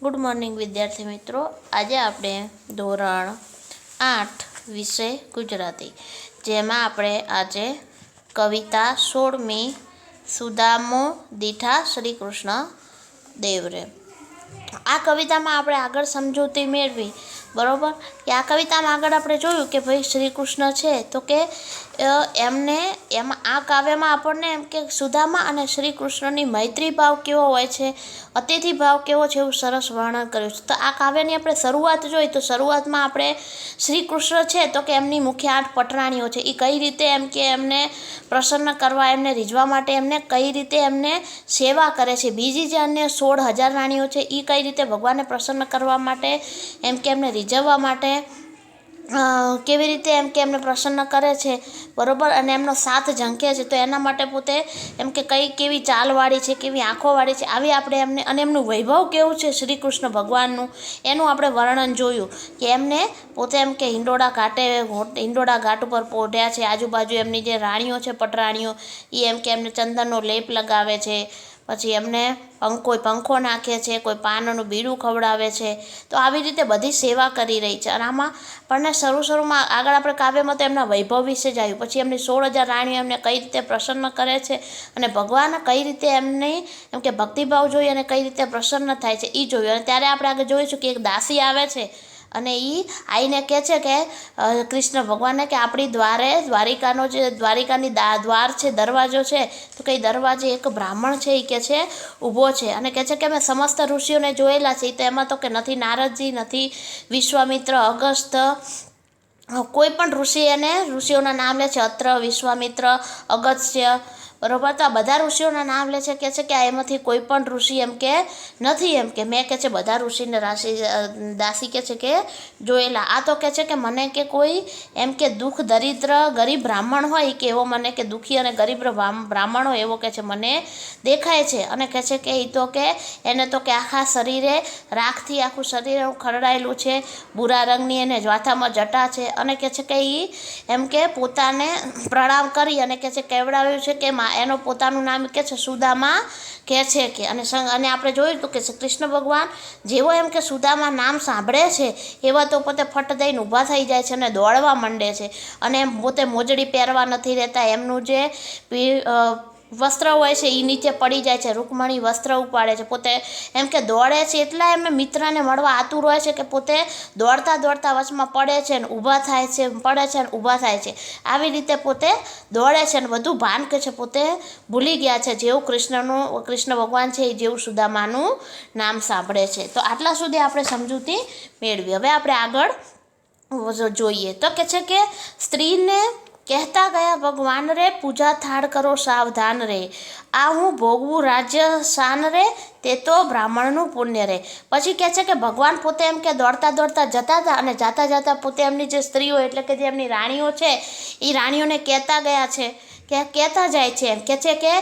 Good morning વિદ્યાર્થી મિત્રો. આજે આપણે ધોરણ આઠ વિષય ગુજરાતી, જેમાં આપણે આજે કવિતા સોળમી સુદામો દીઠા શ્રી કૃષ્ણ દેવરે. આ કવિતામાં આપણે આગળ સમજૂતી મેળવી, બરાબર? કે આ કવિતામાં આગળ આપણે જોયું કે ભાઈ શ્રી કૃષ્ણ છે, તો કે એમને, એમાં, આ કાવ્યમાં આપણને એમ કે સુદામા અને શ્રી કૃષ્ણની મૈત્રી ભાવ કેવો હોય છે? અતિથિ ભાવ કેવો છે એવું સરસ વર્ણન કર્યું છે. તો આ કાવ્યની આપણે શરૂઆત જોઈએ તો શરૂઆતમાં આપણે શ્રી કૃષ્ણ છે તો કે એમની મુખ્ય આઠ પટરાણીઓ છે. એ કઈ રીતે એમ કે એમને પ્રસન્ન કરવા, એમને રીઝવા માટે એમને કઈ રીતે એમને સેવા કરે છે. બીજી જે અન્ય સોળ હજાર રાણીઓ છે એ કઈ રીતે ભગવાનને પ્રસન્ન કરવા માટે, એમ કે એમને રીઝવવા માટે કેવી રીતે એમ કે એમને પ્રસન્ન કરે છે, બરાબર? અને એમનો સાથ ઝંખે છે. તો એના માટે પોતે એમ કે કઈ કેવી ચાલવાળી છે, કેવી આંખોવાળી છે, આવી આપણે એમને, અને એમનું વૈભવ કેવું છે શ્રી કૃષ્ણ ભગવાનનું? એનું આપણે વર્ણન જોયું કે એમને પોતે એમ કે હિંડોળા ઘાટે હિંડોળા ઘાટ ઉપર પોઢ્યા છે. આજુબાજુ એમની જે રાણીઓ છે, પટરાણીઓ એ એમ કે એમને ચંદનનો લેપ લગાવે છે. પછી એમને પંખ, કોઈ પંખો નાખે છે, કોઈ પાનનું બીડું ખવડાવે છે. તો આવી રીતે બધી સેવા કરી રહી છે. અને આમાં પણ શરૂ શરૂમાં આગળ આપણે કાવ્યમાં તો એમના વૈભવ વિશે જ આવ્યું. પછી એમની સોળ હજાર રાણીઓ એમને કઈ રીતે પ્રસન્ન કરે છે અને ભગવાન કઈ રીતે એમની એમ કે ભક્તિભાવ જોઈ અને કઈ રીતે પ્રસન્ન થાય છે એ જોયું. અને ત્યારે આપણે આગળ જોઈશું કે એક દાસી આવે છે અને એ આવીને કહે છે કે કૃષ્ણ ભગવાનને કે આપણી દ્વારે દ્વારિકાનો જે દ્વારિકાની દ્વાર છે, દરવાજો છે, તો કે દરવાજે એક બ્રાહ્મણ છે એ કે છે, ઊભો છે. અને કહે છે કે મેં સમસ્ત ઋષિઓને જોયેલા છે તો એમાં તો કે નથી નારદજી, નથી વિશ્વામિત્ર, અગસ્ત, કોઈ પણ ઋષિ એને ઋષિઓના નામ લે છે, અત્ર, વિશ્વામિત્ર અગસ્ત્ય બરોબર? તો આ બધા ઋષિઓના નામ લે છે, કે છે કે આ એમાંથી કોઈ પણ ઋષિ એમ કે નથી એમ કે. મેં કે છે બધા ઋષિને રાશિ દાસી કે છે કે જોયેલા. આ તો કે છે કે મને કે કોઈ એમ કે દુઃખ, દરિદ્ર, ગરીબ બ્રાહ્મણ હોય કે એવો મને કે દુઃખી અને ગરીબ બ્રાહ્મણ હોય એવો કે છે મને દેખાય છે. અને કહે છે કે એ તો કે એને તો કે આખા શરીરે, રાખથી આખું શરીર ખરડાયેલું છે, ભૂરા રંગની એને જ્વાથામાં જટા છે. અને કે છે કે એ એમ કે પોતાને પ્રણામ કરી અને કે છે કેવડાવ્યું છે કે મા એનો પોતાનું નામ કે છે સુદામા કહે છે કે. અને અને આપણે જોયું હતું કે કૃષ્ણ ભગવાન જેવો એમ કે સુદામા નામ સાંભળે છે, એવા તો પોતે ફટ દઈને ઊભા થઈ જાય છે અને દોડવા માંડે છે. અને પોતે મોજડી પહેરવા નથી રહેતા. એમનું જે પી- વસ્ત્ર હોય છે એ નીચે પડી જાય છે, રૂકમણી વસ્ત્ર ઉપાડે છે. પોતે એમ કે દોડે છે એટલા એમને મિત્રને મળવા આતુર હોય છે કે પોતે દોડતા દોડતા વચમાં પડે છે ને ઊભા થાય છે, પડે છે ને ઊભા થાય છે. આવી રીતે પોતે દોડે છે ને બધું ભાન કે છે, પોતે ભૂલી ગયા છે. જેવું કૃષ્ણનું, કૃષ્ણ ભગવાન છે એ જેવું સુદામાનું નામ સાંભળે છે. તો આટલા સુધી આપણે સમજૂતી મેળવી. હવે આપણે આગળ જોઈએ. તો કે છે કે સ્ત્રીને કહેતા ગયા ભગવાન રે, પૂજા થાળ કરો સાવધાન રે. આ હું ભોગવું રાજ્ય શાન રે, તે તો બ્રાહ્મણનું પુણ્ય રે. પછી કહે છે કે ભગવાન પોતે એમ કે દોડતા દોડતા જતા હતા અને જાતા જાતા પોતે એમની જે સ્ત્રીઓ એટલે કે જે એમની રાણીઓ છે એ રાણીઓને કહેતા ગયા છે કે કહેતા જાય છે એમ. કે છે કે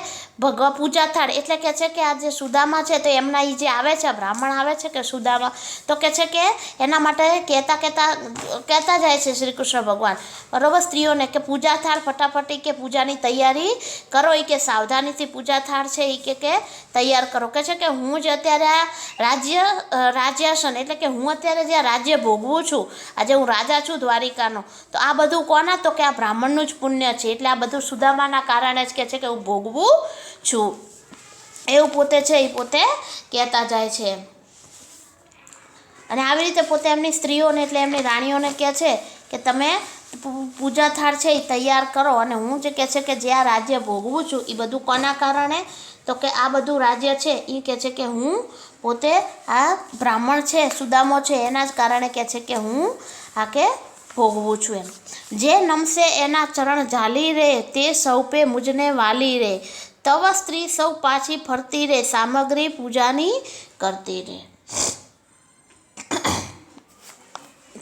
ભગવા પૂજા થાળ એટલે કે છે કે આ જે સુદામા છે તો એમના એ જે આવે છે, બ્રાહ્મણ આવે છે કે સુદામા, તો કે છે કે એના માટે કહેતા કહેતા કહેતા જાય છે શ્રી કૃષ્ણ ભગવાન. બરોબર? સ્ત્રીઓને કે પૂજા થાળ ફટાફટી કે પૂજાની તૈયારી કરો એ કે સાવધાનીથી પૂજા થાળ છે એ કે કે તૈયાર કરો. કે છે કે હું જ અત્યારે આ રાજ્ય રાજ્યાસન એટલે કે હું અત્યારે જે રાજ્ય ભોગવું છું, આજે હું રાજા છું દ્વારિકાનો, તો આ બધું કોના? તો કે આ બ્રાહ્મણનું જ પુણ્ય છે. એટલે આ બધું સુદામાના કારણે જ કે છે કે હું ભોગવું છું. એવું પોતે છે, એ પોતે કહેતા જાય છે. અને આવી રીતે પોતે એમની સ્ત્રીઓને એટલે એમની રાણીઓને કહે છે કે તમે પૂજા થાળ છે એ તૈયાર કરો અને હું જે કહે છે કે જે આ રાજ્ય ભોગવું છું, એ બધું કોના કારણે? તો કે આ બધું રાજ્ય છે એ કહે છે કે હું પોતે આ બ્રાહ્મણ છે, સુદામો છે, એના જ કારણે કહે છે કે હું આ કે ભોગવું છું એમ. જે નમશે એના ચરણ ઝાલી રે, તે સૌપે મુજને વાલી રે. તવ સ્ત્રી સૌ પાછી ફરતી રે, સામગ્રી પૂજાની કરતી રે.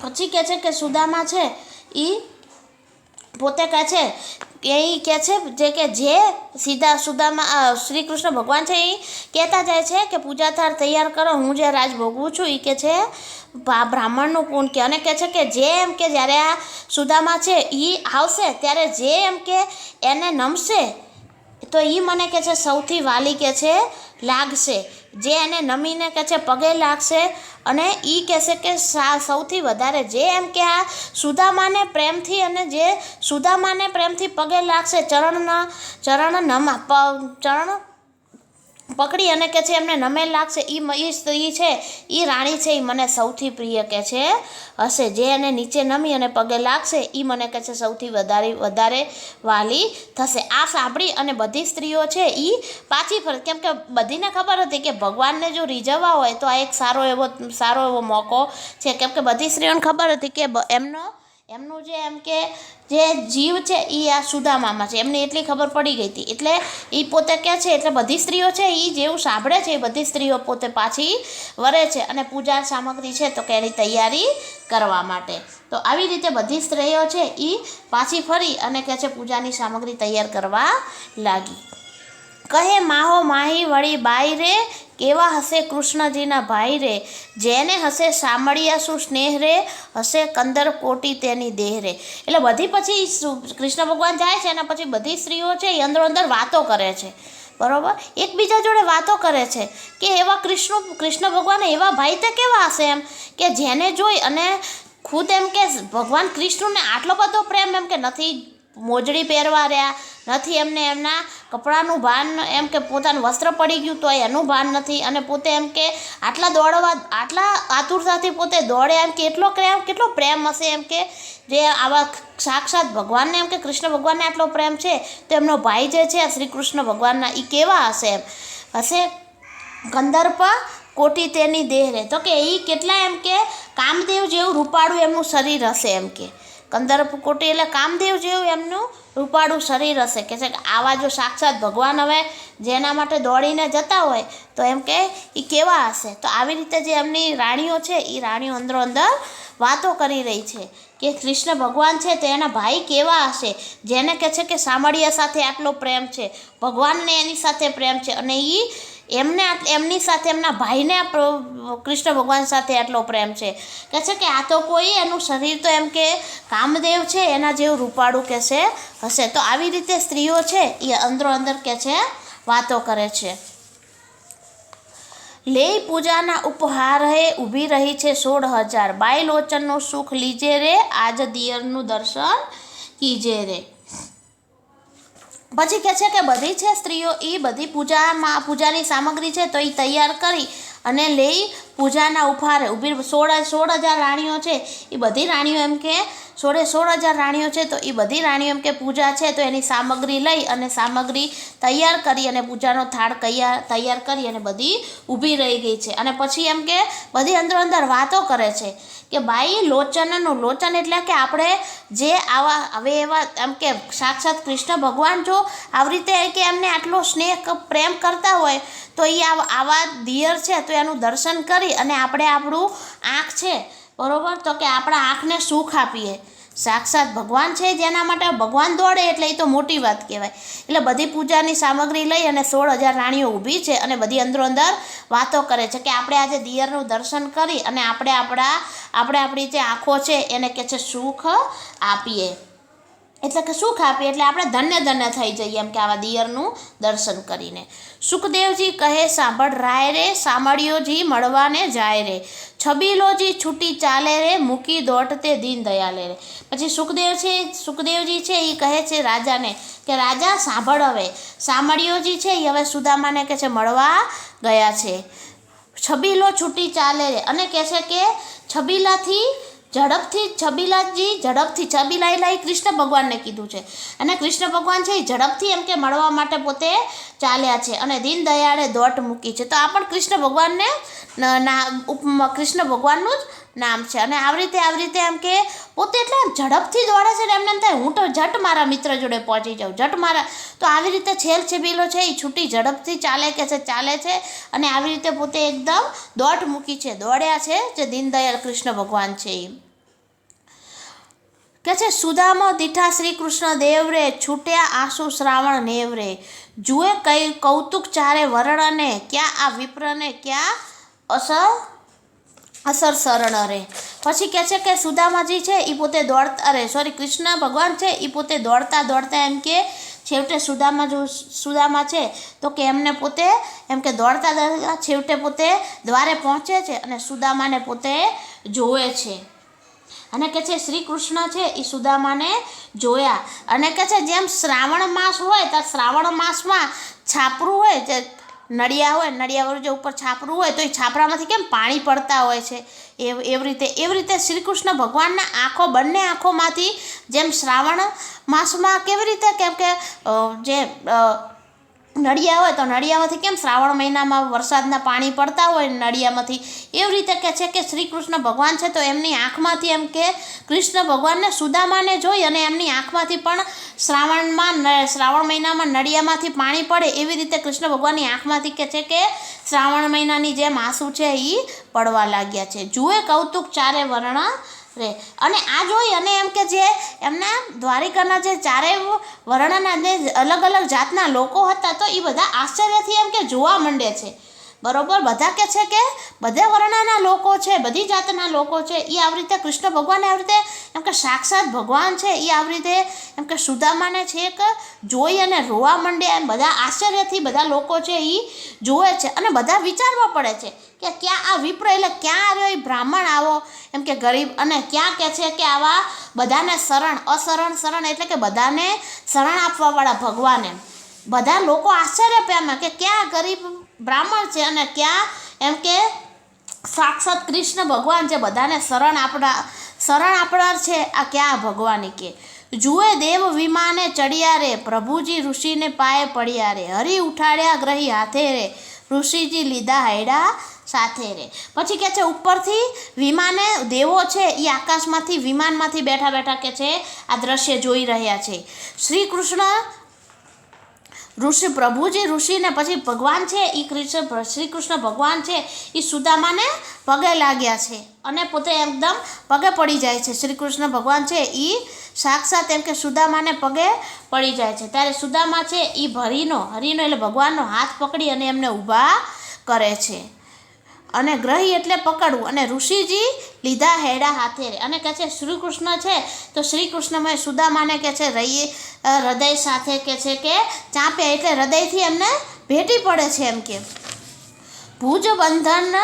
પછી કહે છે કે સુદામા છે એ પોતે કહે છે એ કહે છે જે કે જે સીધા સુદામા શ્રી કૃષ્ણ ભગવાન છે, એ કહેતા જાય છે કે પૂજા થાર તૈયાર કરો, હું જે રાજ ભોગવું છું એ કે છે બ્રાહ્મણનું કુણ કે, અને કહે છે કે જે એમ કે જ્યારે આ સુદામા છે એ આવશે, ત્યારે જે એમ કે એને નમશે, તો એ મને કે છે, સૌથી વાલી કે છે, લાગશે. જે એને નમીને કે છે, પગે લાગશે. અને એ કહેશે કે સૌથી વધારે જે એમ કે આ સુદામાને પ્રેમથી અને જે સુદામાને પ્રેમથી પગે લાગશે ચરણના ચરણ નમા ચરણ પકડી અને કે છે, એમને નમે લાગશે. એ એ સ્ત્રી છે એ રાણી છે એ મને સૌથી પ્રિય કે છે, હશે. જે એને નીચે નમી અને પગે લાગશે એ મને કે છે, સૌથી વધારે વધારે વાલી થશે. આ સાંભળી અને બધી સ્ત્રીઓ છે એ પાછી ફર, કેમ કે બધીને ખબર હતી કે ભગવાનને જો રીઝવવા હોય, તો આ એક સારો એવો સારો એવો મોકો છે. કેમ કે બધી સ્ત્રીઓને ખબર હતી કે એમનો એમનું જે એમ કે જે જીવ છે એ આ સુદામામાં છે. એમને એટલી ખબર પડી ગઈ હતી. એટલે એ પોતે કહે છે, એટલે બધી સ્ત્રીઓ છે એ જેવું સાંભળે છે એ બધી સ્ત્રીઓ પોતે પાછી વરે છે અને પૂજા સામગ્રી છે તો કે એની તૈયારી કરવા માટે. તો આવી રીતે બધી સ્ત્રીઓ છે એ પાછી ફરી અને કહે છે પૂજાની સામગ્રી તૈયાર કરવા લાગી. કહે, માહો, માહી, વળી, બાઈ રે કેવા હશે કૃષ્ણજીના ભાઈ રે, જેને હશે સામળિયાસુ સ્નેહ રે હશે કંદર કોટી તેની દેહ રે. એટલે બધી પછી કૃષ્ણ ભગવાન જાય છે અને પછી બધી સ્ત્રીઓ છે, એ અંદરો અંદર વાતો કરે છે. બરાબર? એકબીજા જોડે વાતો કરે છે કે એવા કૃષ્ણ કૃષ્ણ ભગવાન એવા ભાઈ તે કેવા હશે એમ? કે જેને જોઈ અને ખુદ એમ કે ભગવાન કૃષ્ણને આટલો બધો પ્રેમ એમ કે નથી મોજડી પહેરવા રહ્યા. નથી એમને એમના કપડાનું ભાન એમ કે પોતાનું વસ્ત્ર પડી ગયું તો એનું ભાન નથી. અને પોતે એમ કે આટલા દોડવા આટલા આતુરતાથી પોતે દોડે. એમ કે એટલો પ્રેમ કેટલો પ્રેમ હશે એમ કે જે આવા સાક્ષાત ભગવાનને એમ કે કૃષ્ણ ભગવાનને આટલો પ્રેમ છે? તો એમનો ભાઈ જે છે, શ્રી કૃષ્ણ ભગવાનના એ કેવા હશે એમ? હશે? કંદર્પ કોટી તેની દેહ રહે તો કે એ કેટલા એમ કે કામદેવ જેવું રૂપાળું એમનું શરીર હશે એમ કે. કંદર્પ કોટી એટલે કામદેવ જેવું એમનું રૂપાળું શરીર હશે. કે છે કે આવા જો સાક્ષાત ભગવાન હવે જેના માટે દોડીને જતા હોય, તો એમ કે એ કેવા હશે? તો આવી રીતે જે એમની રાણીઓ છે એ રાણીઓ અંદરો અંદર વાતો કરી રહી છે કે કૃષ્ણ ભગવાન છે તે એના ભાઈ કેવા હશે? જેને કહે છે કે સામળિયા સાથે આટલો પ્રેમ છે. ભગવાનને એની સાથે પ્રેમ છે અને એ એમને એમની સાથે, એમના ભાઈને કૃષ્ણ ભગવાન સાથે આટલો પ્રેમ છે. કહે છે કે આ તો કોઈ એનું શરીર તો એમ કે કામદેવ છે, એના જેવું રૂપાળું કે છે, હશે. તો આવી રીતે સ્ત્રીઓ છે, એ અંદરો અંદર કે છે, વાતો કરે છે. લેય પૂજાના ઉપહાર હે ઊભી રહી છે સોળ હજાર. બાય લોચનનું સુખ લીજે રે, આજ દિયરનું દર્શન કીજે રે. પછી કહે છે કે બધી છે સ્ત્રીઓ એ બધી પૂજામાં, પૂજાની સામગ્રી છે તો એ તૈયાર કરી અને લઈ પૂજાના ઉપહારે ઊભી સોળ સોળ હજાર રાણીઓ છે. એ બધી રાણીઓ એમ કે સોળે સોળ હજાર રાણીઓ છે, તો એ બધી રાણીઓ એમ કે પૂજા છે, તો એની સામગ્રી લઈ અને સામગ્રી તૈયાર કરી અને પૂજાનો થાળ તૈયાર તૈયાર કરી અને બધી ઊભી રહી ગઈ છે. અને પછી એમ કે બધી અંદર અંદર વાતો કરે છે કે ભાઈ લોચનનું, લોચન એટલે કે આપણે જે આવા, હવે એવા એમ કે સાક્ષાત કૃષ્ણ ભગવાન જો આવી રીતે કે એમને આટલો સ્નેહ, પ્રેમ કરતા હોય, તો એ આવા આવા દિયર છે, તો એનું દર્શન કરી અને આપણે આપણું આંખ છે બરોબર? તો કે આપણા આંખને સુખ આપીએ. સાક્ષાત ભગવાન છે જેના માટે ભગવાન દોડે એટલે એ તો મોટી વાત કહેવાય. એટલે બધી પૂજાની સામગ્રી લઈ અને સોળ હજાર રાણીઓ ઊભી છે અને બધી અંદરો અંદર વાતો કરે છે કે આપણે આજે દિયરનું દર્શન કરી અને આપણે આપણા, આપણે આપણી જે આંખો છે એને કે છે સુખ આપીએ. એટલે કે સુખ આપીએ એટલે આપણે ધન્ય ધન્ય થઈ જઈએ એમ કે આવા દિયરનું દર્શન કરીને. સુખદેવજી કહે, સાંભળ, રાય રે, સાંભળ્યોજી, મળવાને જાય રે. છબીલોજી છૂટી ચાલે રે, મૂકી દોટતે દીન દયાલે રે. પછી સુખદેવ છે, સુખદેવજી છે એ કહે છે રાજાને કે રાજા સાંભળ હવે સાંભળ્યોજી છે એ હવે સુદામાને કહે છે, મળવા ગયા છે. છબીલો છૂટી ચાલે રે અને કહે છે કે છબીલાથી ઝડપથી છબીલાજી ઝડપથી છબીલા એટલે એ કૃષ્ણ ભગવાનને કીધું છે. અને કૃષ્ણ ભગવાન છે એ ઝડપથી એમ કે મળવા માટે પોતે ચાલ્યા છે અને દીન દયાળે દોટ મૂકી છે. તો આ પણ કૃષ્ણ ભગવાનને કૃષ્ણ ભગવાનનું જ નામ છે. અને આવી રીતે આવી રીતે એમ કે પોતે એટલે ઝડપથી દોડે છે ને એમને એમ થાય હું તો ઝટ મારા મિત્ર જોડે પહોંચી જાઉં, ઝટ મારા. તો આવી રીતે છેલ છેબીલો છે એ છૂટી ઝડપથી ચાલે કે છે, ચાલે છે અને આવી રીતે પોતે એકદમ દોટ મૂકી છે. દોડ્યા છે જે દીનદયાળ કૃષ્ણ ભગવાન છે એ. કે છે, સુદામો દીઠા શ્રી કૃષ્ણ દેવ રે છૂટ્યા આંસુ શ્રાવણ નેવ રે જુએ કઈ કૌતુક ચારે વરણને ક્યાં આ વિપ્રને ક્યાં અસર અસર શરણ રે પછી કહે છે કે, સુદામાજી છે એ પોતે દોડતા, અરે સોરી કૃષ્ણ ભગવાન છે એ પોતે દોડતા દોડતા એમ કે, છેવટે સુદામા જો, સુદામા છે, તો કે એમને પોતે, એમ કે દોડતા દોડતા છેવટે પોતે દ્વારે પહોંચે છે અને સુદામાને પોતે જોવે છે. અને કે છે, શ્રી કૃષ્ણ છે એ સુદામાને જોયા. અને કે છે, જેમ શ્રાવણ માસ હોય, તો શ્રાવણ માસમાં છાપરું હોય, જે નળિયા હોય નળિયાવાળું જે ઉપર છાપરું હોય, તો એ છાપરામાંથી કેમ પાણી પડતા હોય છે? એવ રીતે, એવી રીતે શ્રી કૃષ્ણ ભગવાનના આંખો, બંને આંખોમાંથી જેમ શ્રાવણ માસમાં કેવી રીતે, કેમ કે જે નળિયા હોય તો નળિયામાંથી કેમ શ્રાવણ મહિનામાં વરસાદના પાણી પડતા હોય નળિયામાંથી? એવી રીતે કે છે કે શ્રી કૃષ્ણ ભગવાન છે તો એમની આંખમાંથી એમ કે કૃષ્ણ ભગવાનને સુદામાને જોઈ અને એમની આંખમાંથી પણ શ્રાવણમાં શ્રાવણ મહિનામાં નળિયામાંથી પાણી પડે એવી રીતે કૃષ્ણ ભગવાનની આંખમાંથી કહે છે કે શ્રાવણ મહિનાની જેમ આંસુ છે એ પડવા લાગ્યા છે. જુએ કૌતુક ચારે વર્ણ રે. અને આ જોઈ અને એમ કે જે એમના દ્વારિકાના જે ચારેય વર્ણના જે અલગ અલગ જાતના લોકો હતા તો એ બધા આશ્ચર્યથી એમ કે જોવા માંડે છે. બરોબર? બધા કે છે કે બધા વર્ણના લોકો છે, બધી જાતના લોકો છે. એ આવી રીતે કૃષ્ણ ભગવાન આવી રીતે એમ કે સાક્ષાત ભગવાન છે. એ આવી રીતે એમ કે સુદામાને છે એક જોઈ અને રોવા માંડે એમ બધા આશ્ચર્યથી બધા લોકો છે એ જોવે છે. અને બધા વિચારવા પડે છે કે ક્યાં આ વિપ્ર એટલે ક્યાં આવ્યો એ બ્રાહ્મણ આવો? એમ કે ગરીબ અને ક્યાં કહે છે કે આવા બધાને શરણ, અશરણ, શરણ એટલે કે બધાને શરણ આપવાવાળા ભગવાન. બધા લોકો આશ્ચર્ય પામ્યા કે ક્યાં ગરીબ બ્રાહ્મણ છે અને ક્યાં એમ કે સાક્ષાત કૃષ્ણ ભગવાન છે, બધાને શરણ આપણા શરણ આપનાર છે, આ ક્યાં ભગવાન કે? જુએ દેવ વિમાને ચડ્યા રે, પ્રભુજી ઋષિને પાયે પડ્યા રે, હરી ઉઠાડ્યા ગ્રહી હાથે રે, ઋષિજી લીધા હૈડા સાથે રહે. પછી કે છે, ઉપરથી વિમાને દેવો છે એ આકાશમાંથી વિમાનમાંથી બેઠા બેઠા કે છે, આ દ્રશ્ય જોઈ રહ્યા છે. શ્રી કૃષ્ણ ઋષિ પ્રભુજી ઋષિને પછી ભગવાન છે એ કૃષ્ણ શ્રી કૃષ્ણ ભગવાન છે એ સુદામાને પગે લાગ્યા છે અને પોતે એકદમ પગે પડી જાય છે. શ્રી કૃષ્ણ ભગવાન છે એ સાક્ષાત એમ કે સુદામાને પગે પડી જાય છે. ત્યારે સુદામા છે એ ભરીનો, હરીનો એટલે ભગવાનનો હાથ પકડી અને એમને ઊભા કરે છે. અને ગ્રહી એટલે પકડવું. અને ઋષિજી લીધા હેડા હાથે અને કહે છે, શ્રી કૃષ્ણ છે. તો શ્રી કૃષ્ણમય સુદામાને કહે છે રહી હૃદય સાથે કહે છે કે, ચાંપે. એટલે હૃદયથી એમને ભેટી પડે છે એમ કે. ભુજ બંધન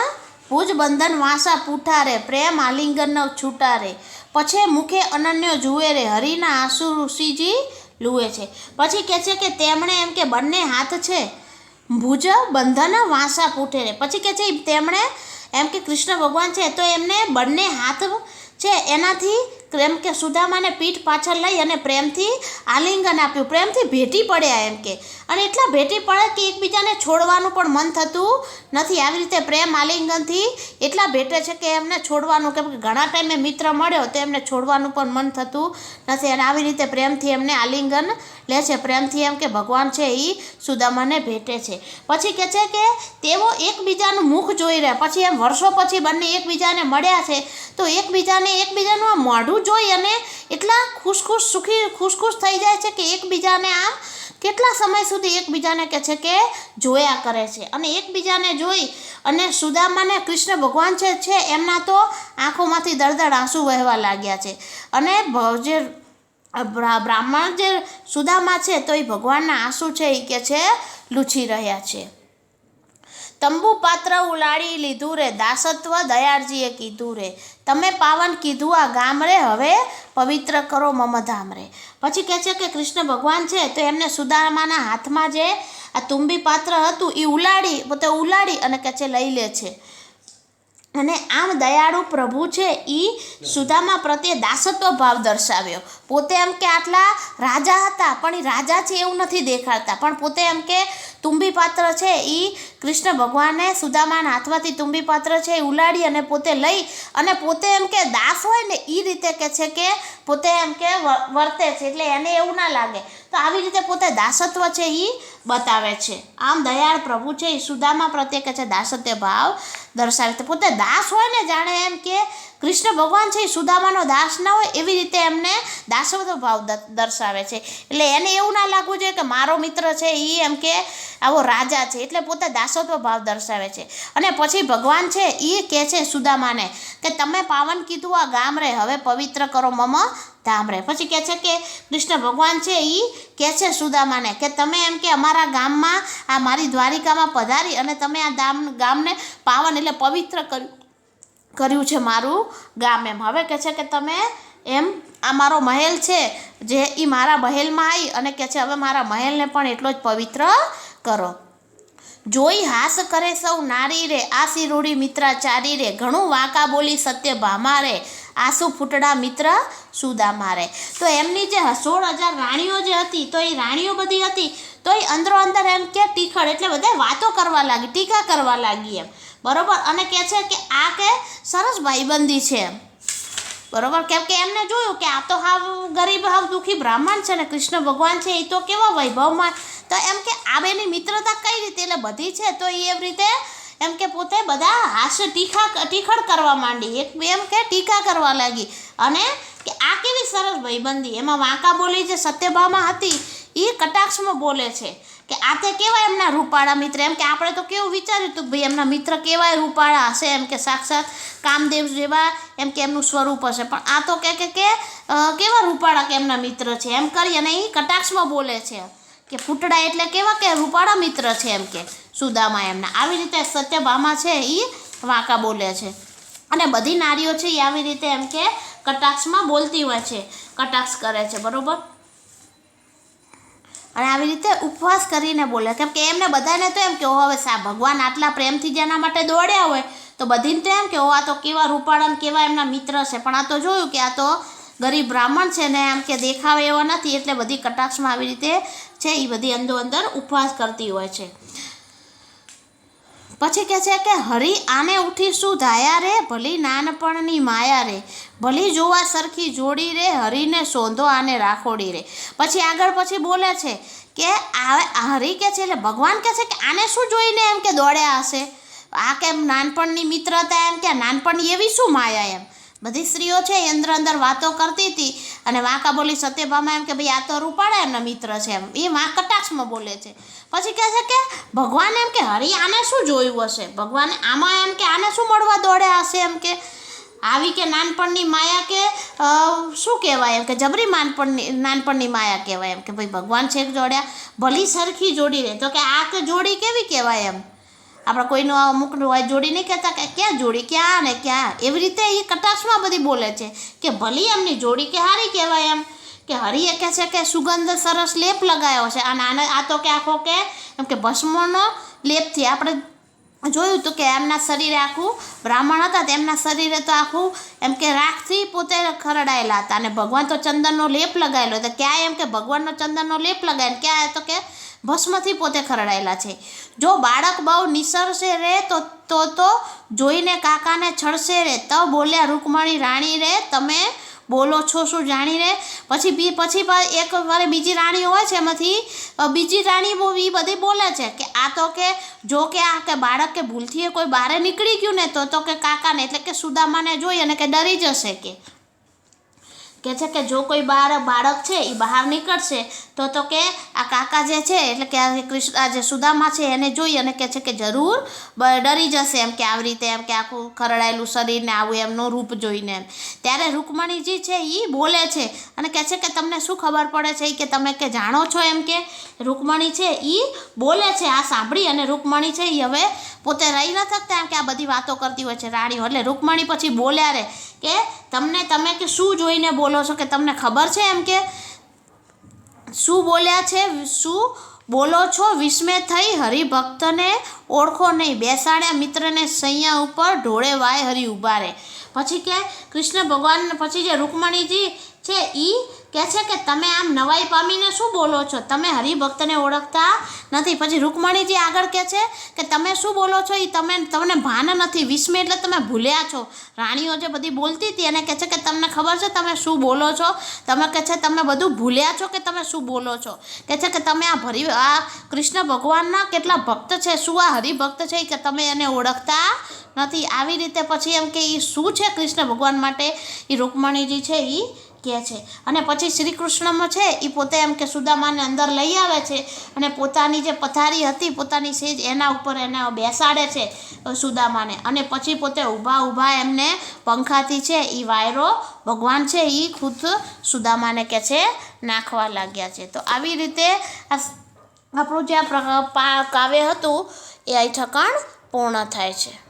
ભુજ બંધન વાસા પૂઠા રે, પ્રેમ આલિંગનનો છૂટા રે. પછી મુખે અનન્ય જુએ રે, હરિના આંસુ ઋષિજી લુએ છે. પછી કહે છે કે, તેમણે એમ કે, બંને હાથ છે. ભુજ બંધન વાંસા પૂઠે પછી કે છે તેમણે એમ કે કૃષ્ણ ભગવાન છે તો એમને બંને હાથ છે. એનાથી એમ કે સુદામાને પીઠ પાછળ લઈ અને પ્રેમથી આલિંગન આપ્યું. પ્રેમથી ભેટી પડ્યા એમ કે. અને એટલા ભેટી પડે કે એકબીજાને છોડવાનું પણ મન થતું નથી. આવી રીતે પ્રેમ આલિંગનથી એટલા ભેટે છે કે એમને છોડવાનું કેમ કે ઘણા ટાઈમે મિત્ર મળ્યો તો એમને છોડવાનું પણ મન થતું નથી. અને આવી રીતે પ્રેમથી એમને આલિંગન લે છે. પ્રેમથી એમ કે ભગવાન છે એ સુદામાને ભેટે છે. પછી કે છે કે તેઓ એકબીજાનું મુખ જોઈ રહ્યા. પછી એમ વર્ષો પછી બંને એકબીજાને મળ્યા છે. તો એકબીજાને એકબીજાનું આ મોઢું જોઈ અને એટલા ખુશખુશ સુખી, ખુશખુશ થઈ જાય છે કે એકબીજાને આમ કેટલા સમય સુધી એકબીજાને કે છે કે જોયા કરે છે. અને એકબીજાને જોઈ અને સુદામાને કૃષ્ણ ભગવાન છે છે એમના તો આંખોમાંથી દળદળ આંસુ વહેવા લાગ્યા છે. અને જે બ્રાહ્મણ જે સુદામા છે તો એ ભગવાનના આંસુ છે એ કે છે, લૂછી રહ્યા છે. તંબુ પાત્ર ઉલાડી લીધું રે, દાસત્વ દયાળજીએ કીધું રે. તમે પાવન કીધું આ ગામ રે, હવે પવિત્ર કરો મમધામ રે. પછી કહે છે કે કૃષ્ણ ભગવાન છે તો એમને સુદામાના હાથમાં જે આ તુંબી પાત્ર હતું એ ઉલાડી પોતે ઉલાડી અને કહે છે લઈ લે છે. અને આમ દયાળુ પ્રભુ છે એ સુદામા પ્રત્યે દાસત્વ ભાવ દર્શાવ્યો. પોતે એમ કે આટલા રાજા હતા, પણ એ રાજા છે એવું નથી દેખાડતા. પણ પોતે એમ કે તુંબી પાત્ર છે એ કૃષ્ણ ભગવાને સુદામાના હાથમાંથી તુંબી પાત્ર છે એ ઉલાડી અને પોતે લઈ અને પોતે એમ કે દાસ હોય ને એ રીતે કે છે કે પોતે એમ કે વર્તે છે, એટલે એને એવું ના લાગે. તો આવી રીતે પોતે દાસત્વ છે એ બતાવે છે. આમ દયાળ પ્રભુ છે એ સુદામા પ્રત્યે કે છે દાસત્ય ભાવ દર્શાવે છે. પોતે દાસ હોય ને જાણે એમ કે કૃષ્ણ ભગવાન છે એ સુદામાનો દાસ ના હોય એવી રીતે એમને દાસત્વ ભાવ દર્શાવે છે. એટલે એને એવું ના લાગવું જોઈએ કે મારો મિત્ર છે એ એમ કે આવો રાજા છે એટલે પોતે દાસત્વ ભાવ દર્શાવે છે. અને પછી ભગવાન છે એ કહે છે સુદામાને કે તમે પાવન કીધું આ ગામ રે હવે પવિત્ર કરો મમ ધામ રે પછી કહે છે કે કૃષ્ણ ભગવાન છે એ કહે છે સુદામાને કે તમે એમ કે અમારા ગામમાં આ મારી દ્વારિકામાં પધારી અને તમે આ દામ ગામને પાવન એટલે પવિત્ર કર્યું કર્યું છે મારું ગામ એમ. હવે કહે છે કે તમે એમ આ મારો મહેલ છે જે એ મારા મહેલમાં આવી અને કહે છે હવે મારા મહેલને પણ એટલો જ પવિત્ર કરો. જોઈ હાસ કરે સૌ નારી રે આ શિરોડી મિત્રાચારી રે, ઘણું વાંકા બોલી સત્ય ભામા રે, આંસુ ફૂટડા મિત્ર સુદામા રે. તો એમની જે સોળ હજાર રાણીઓ જે હતી, તો એ રાણીઓ બધી હતી, તો એ અંદરો અંદર એમ કે ટીખળ એટલે બધા વાતો કરવા લાગી, ટીકા કરવા લાગી એમ. બરોબર? અને કહે છે કે આ કે સરસ ભાઈબંધી છે. એમ બરોબર? કેમ કે એમને જોયું કે આ તો હાવ ગરીબ, હાવ દુઃખી બ્રાહ્મણ છે ને કૃષ્ણ ભગવાન છે, એ તો કેવા વૈભવમાં? તો એમ કે આ બેની મિત્રતા કઈ રીતે? એટલે બધી છે તો એ એવી રીતે એમ કે પોતે બધા હાસ્ય ટીખા ટીખળ કરવા માંડી. એક એમ કે ટીકા કરવા લાગી. અને કે આ કેવી સરસ ભાઈબંધી? એમાં વાંકા બોલી જે સત્યભામાં હતી, એ કટાક્ષમાં બોલે છે. કે આ તે કેવા એમના રૂપાળા મિત્ર? એમ કે આપણે તો કેવું વિચાર્યું હતું ભાઈ એમના મિત્ર કેવાય રૂપાળા હશે? એમ કે સાક્ષાત કામદેવ જેવા એમ કે એમનું સ્વરૂપ હશે. પણ આ તો કે કે કેવા રૂપાળા કે એમના મિત્ર છે? એમ કરી અને એ કટાક્ષમાં બોલે છે કે ફૂટડા એટલે કેવા કે રૂપાળા મિત્ર છે એમ કે સુદામા એમના. આવી રીતે સત્યભામા છે એ વાંકા બોલે છે. અને બધી નારીઓ છે એ આવી રીતે એમ કે કટાક્ષમાં બોલતી હોય છે. કટાક્ષ કરે છે, બરોબર? અને આવી રીતે ઉપવાસ કરીને બોલે. કેમ કે એમને બધાને તો એમ કે હવે સા, ભગવાન આટલા પ્રેમથી જેના માટે દોડ્યા હોય. તો બધીને તો એમ કે આ તો કેવા રૂપાળા કેવા એમના મિત્ર છે. પણ આ તો જોયું કે આ તો ગરીબ બ્રાહ્મણ છે ને એમ કે દેખાવે એવો નથી. એટલે બધી કટાક્ષમાં આવી રીતે છે એ બધી અંદો અંદર ઉપવાસ કરતી હોય છે. પછી કહે છે કે હરી આને ઉઠી શું ધાયા રે, ભલી નાનપણની માયા રે. ભલી જોવા સરખી જોડી રે, હરીને સોંધો આને રાખોડી રે. પછી આગળ પછી બોલે છે કે આ હરી કે છે એટલે ભગવાન કહે છે કે આને શું જોઈને એમ કે દોડ્યા હશે? આ કેમ નાનપણની મિત્રતા એમ કે નાનપણની એવી શું માયા એમ? બધી સ્ત્રીઓ છે એ અંદર અંદર વાતો કરતી હતી અને વાંકા બોલી, સત્યભામા એમ કે, ભાઈ આ તો રૂપાળાના મિત્ર છે. એમ. એ વાંક કટાક્ષમાં બોલે છે. પછી કહે છે કે, ભગવાન એમ કે, હરી આને શું જોયું હશે? ભગવાન આમાં એમ કે, આને શું મળવા દોડ્યા હશે? એમ કે, આવી કે નાનપણની માયા કે શું કહેવાય? એમ કે, જબરી નાનપણની નાનપણની માયા કહેવાય. એમ કે, ભાઈ ભગવાન છેક જોડ્યા, ભલી સરખી જોડી રહે તો કે, આ કે જોડી કેવી કહેવાય? એમ. આપણે કોઈનું અમુકનું હોય જોડી નહીં કહેતા કે ક્યાં જોડી, ક્યાં ને ક્યાં? એવી રીતે એ કટાક્ષમાં બધી બોલે છે કે ભલી એમની જોડી કે હારી કહેવાય એમ, કે હરિએ કહે છે કે સુગંધ સરસ લેપ લગાવ્યો છે. અને આને આ તો કે આખો કે, એમ કે ભસ્મનો લેપથી આપણે જોયું હતું કે એમના શરીરે આખું બ્રાહ્મણ હતા તો એમના શરીરે તો આખું એમ કે રાખથી પોતે ખરડાયેલા હતા. અને ભગવાન તો ચંદનનો લેપ લગાવેલો હતો. ક્યાં એમ કે ભગવાનનો ચંદનનો લેપ લગાવે ક્યાં તો કે ભસ્મથી પોતે ખરડાયેલા છે. જો બાળક બહુ નિસરશે રે તો તો તો જોઈને કાકાને છળશે રે. તો બોલ્યા, રૂકમણી રાણી રે, તમે બોલો છો શું જાણી રે? પછી બી, પછી એક વાર બીજી રાણી હોય છે, એમાંથી બીજી રાણી એ બધી બોલે છે કે, આ તો કે, જો કે આ કે બાળક કે ભૂલથી કોઈ બહાર નીકળી ગયું ને, તો તો કે કાકાને, એટલે કે સુદામાને જોઈ અને કે ડરી જશે કે. કે છે કે જો કોઈ બાર બાળક છે એ બહાર નીકળશે, તો તો કે આ કાકા જે છે, એટલે કે આ કૃષ્ણ, આ જે સુદામા છે, એને જોઈ અને કહે છે કે જરૂર ડરી જશે એમ કે આવી રીતે એમ કે આખું ખરડાયેલું શરીરને આવું એમનું રૂપ જોઈને એમ. ત્યારે રૂકમણીજી છે એ બોલે છે અને કહે છે કે તમને શું ખબર પડે છે કે તમે કે જાણો છો એમ કે રૂકમણી છે એ બોલે છે, આ સાંભળી અને રૂકમણી છે એ હવે પોતે રહી ન શકતા એમ કે આ બધી વાતો કરતી હોય છે રાણીઓ એટલે રૂકમણી પછી બોલ્યા રે કે તમને તમે કે શું જોઈને બોલો છો કે તમને ખબર છે એમ કે? શું બોલ્યા છે? શું બોલો છો? વિસ્મય થઈ હરિભક્તને ઓળખો નહીં. બેસાડ્યા મિત્રને સૈયા ઉપર ઢોળે વાય હરી ઊભા રહે પછી કે કૃષ્ણ ભગવાન, પછી જે રૂકમણીજી છે એ કહે છે કે તમે આમ નવાઈ પામીને શું બોલો છો? તમે હરિભક્તને ઓળખતા નથી. પછી રૂકમણીજી આગળ કહે છે કે તમે શું બોલો છો? એ તમે, તમને ભાન નથી વિસ્મે એટલે તમે ભૂલ્યા છો. રાણીઓ જે બધી બોલતી હતી એને કહે છે કે તમને ખબર છે તમે શું બોલો છો? તમે કહે છે તમે બધું ભૂલ્યા છો કે તમે શું બોલો છો? કહે છે કે તમે આ ભરી, આ કૃષ્ણ ભગવાનના કેટલા ભક્ત છે? શું આ હરિભક્ત છે કે તમે એને ઓળખતા નથી? આવી રીતે પછી એમ કે એ શું છે કૃષ્ણ ભગવાન માટે? એ રૂકમણીજી છે એ કહે છે. અને પછી શ્રી કૃષ્ણમાં છે એ પોતે એમ કે સુદામાને અંદર લઈ આવે છે અને પોતાની જે પથારી હતી, પોતાની સેજ એના ઉપર એને બેસાડે છે સુદામાને. અને પછી પોતે ઊભા ઊભા એમને પંખાથી છે એ વાયરો ભગવાન છે એ ખુદ સુદામાને કે છે, નાખવા લાગ્યા છે. તો આવી રીતે આપણું જે આ કાવ્ય હતું, એ અહીં ઠકાણ પૂર્ણ થાય છે.